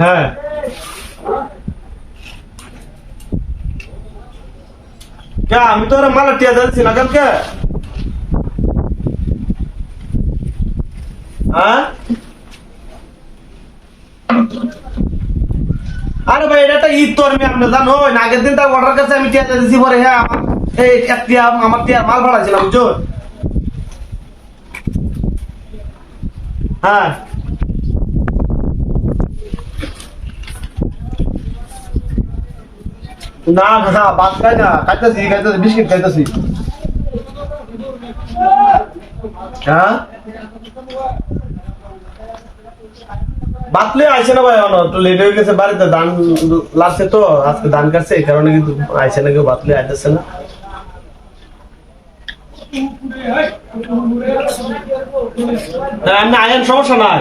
হ্যাঁ। আমি তো মালা টিয়া যাচ্ছি না কালকে। হ্যাঁ? আরে ভাই, এটা ঈদ তো আমি, আপনি জানো আগের দিন তার অর্ডার কাছে আমি টিয়া দিয়েছি পরে হ্যাঁ হ্যাঁ। না বিস্কিট খাইতেছি। হ্যাঁ? বাতলে আইসে না ভাই একটু লেট হয়ে গেছে, বাড়িতে ধান লাগছে তো, আজকে ধান কাটছে, এই কারণে কিন্তু আইসে না, কেউ বাতলে আইতেছে না। না আয়ের সমস্যা নাই।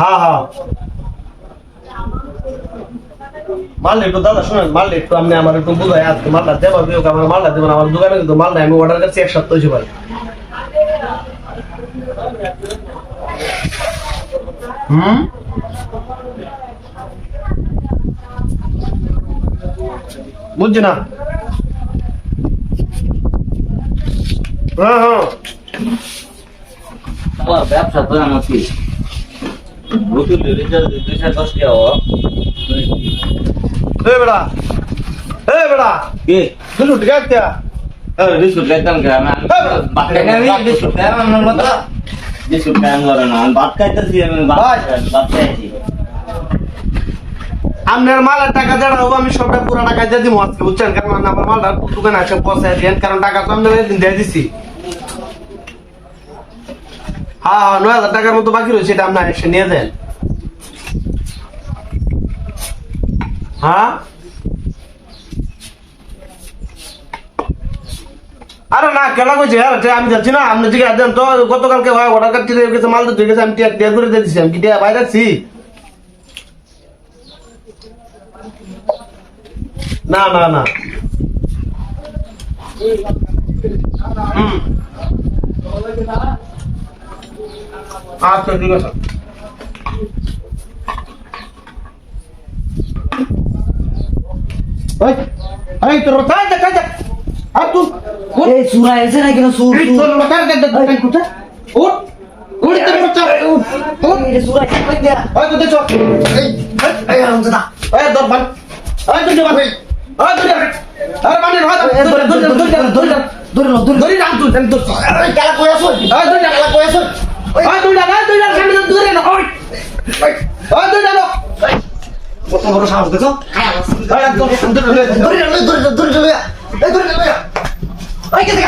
হ্যাঁ হ্যাঁ। মালটা একটু দাদা শুনেন, মালটা একটু আপনি আমার একটু বুঝাই, আজকে মালটা দেবা বিয়োগ আমার মালটা দেবেন? আমার দোকানে কিন্তু মাল নাই আমি অর্ডার করছি, এক সপ্তাহ হুম? বুঝছি না হ্যাঁ। হ্যাঁ ব্যবসা তো আমার কি? রিচার্জ দুইশো দশ টাকা এ বেড়া এ বেড়া। কে? দুটো টিকা একটা বিস্কুট খাইতাম কে? আমি ভাত খাই আমি বিস্কুট খাই আমার মতো। বিস্কুট খাই আমি ভাত খাইতেছি আমি খাইছি। আপনার মালের টাকা যারা হব আমি সবটা পুরো টাকা দিয়ে দিব আজকে, বুঝছেন? কারণ আমার মালটা দোকানে আসে পয়সা দিয়েন কারণ টাকা তো আমি দিন দিয়ে দিছি। হ্যাঁ হ্যাঁ নয় হাজার টাকার মতো বাকি রয়েছে, এটা আপনার এসে নিয়ে দেন হ্যাঁ আরে না কেনা কইছে? হ্যাঁ আমি যাচ্ছি না, আপনি ঠিক আছে তো, গতকালকে ভাই অর্ডার করতে গেছে, মাল তো গেছে, আমি টিয়া করে দিয়ে দিচ্ছি আমি কি টিয়া বাইরে রাখছি না না না আচ্ছা ঠিক আছে ওই এই তোর কাজ দেখ কাজ আর তুই এই সুরা এসে না কেন সুর এই তোর কাজ দেখ দেখ দেখ উঠ উঠ উঠ তোর বাচ্চা উঠ উঠ এই সুরা কি কই ওই তুই চল এই এই হারামজাদা এই দর কত বড় সাহস দেখো ধরে ধরে ধরে ধরে ধরে ধরে ধরে ধরে